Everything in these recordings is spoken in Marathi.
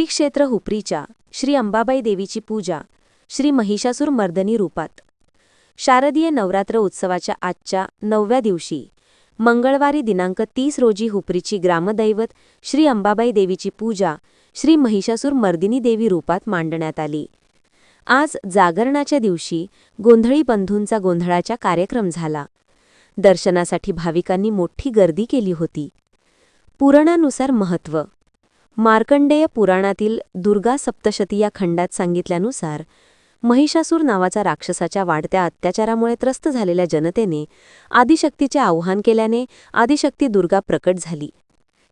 क्षेत्र हुपरीच्या श्री अंबाबाई देवीची पूजा श्री महिषासूर मर्दनी रूपात. शारदीय नवरात्र उत्सवाच्या आजच्या नवव्या दिवशी मंगळवारी दिनांक तीस रोजी हुपरीची ग्रामदैवत श्री अंबाबाई देवीची पूजा श्री महिषासूर मर्दिनी देवी रूपात मांडण्यात आली. आज जागरणाच्या दिवशी गोंधळी बंधूंचा गोंधळाचा कार्यक्रम झाला. दर्शनासाठी भाविकांनी मोठी गर्दी केली होती. पुराणानुसार महत्त्व मार्कंडेय पुराणातील दुर्गा सप्तशती या खंडात सांगितल्यानुसार महिषासूर नावाचा राक्षसाच्या वाढत्या अत्याचारामुळे त्रस्त झालेल्या जनतेने आदिशक्तीचे आव्हान केल्याने आदिशक्ती दुर्गा प्रकट झाली.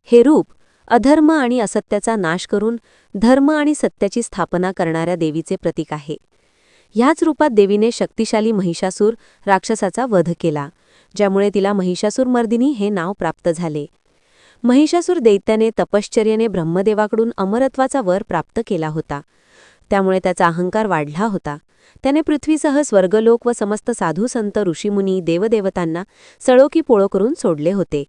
हे रूप अधर्म आणि असत्याचा नाश करून धर्म आणि सत्याची स्थापना करणाऱ्या देवीचे प्रतीक आहे. ह्याच रूपात देवीने शक्तिशाली महिषासूर राक्षसाचा वध केला ज्यामुळे तिला महिषासूर मर्दिनी हे नाव प्राप्त झाले. महिषासूर दैत्याने तपश्चर्याने ब्रह्मदेवाकडून अमरत्वाचा वर प्राप्त केला होता. त्यामुळे त्याचा अहंकार वाढला होता. त्याने पृथ्वीसह स्वर्गलोक व समस्त साधू संत ऋषीमुनी देवदेवतांना सळोकी पोळो करून सोडले होते.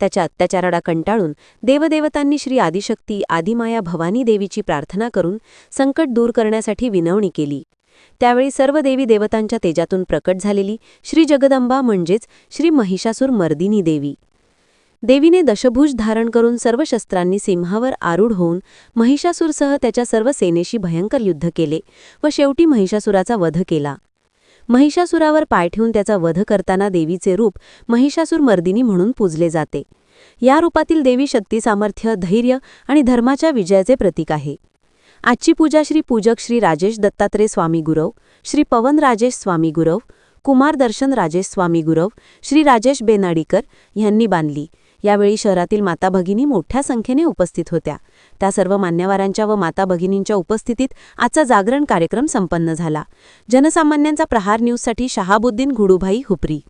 त्याच्या अत्याचाराला कंटाळून देवदेवतांनी श्री आदिशक्ती आदिमाया भवानी देवीची प्रार्थना करून संकट दूर करण्यासाठी विनवणी केली. त्यावेळी सर्व देवी देवतांच्या तेजातून प्रकट झालेली श्री जगदंबा म्हणजेच श्री महिषासूर मर्दिनी देवी. देवीने दशभुज धारण करून सर्व शस्त्रांनी सिंहावर आरूढ होऊन महिषासूरसह त्याच्या सर्व सेनेशी भयंकर युद्ध केले व शेवटी महिषासुराचा वध केला. महिषासुरावर पाय ठेवून त्याचा वध करताना देवीचे रूप महिषासूर मर्दिनी म्हणून पूजले जाते. या रूपातील देवी शक्ती सामर्थ्य धैर्य आणि धर्माच्या विजयाचे प्रतीक आहे. आजची पूजा श्री पूजक श्री राजेश दत्तात्रय स्वामी गुरव श्री पवन राजेश स्वामी गुरव कुमार दर्शन राजेश स्वामी गुरव श्री राजेश बेनाडीकर यांनी बांधली. यावेळी शहरातील माता भगिनी मोठ्या संख्येने उपस्थित होत्या. त्या सर्व मान्यवरांच्या व माता भगिनींच्या उपस्थितीत आजचा जागरण कार्यक्रम संपन्न झाला. जनसामान्यांचा प्रहार न्यूजसाठी शहाबुद्दीन घुडूभाई हुपरी.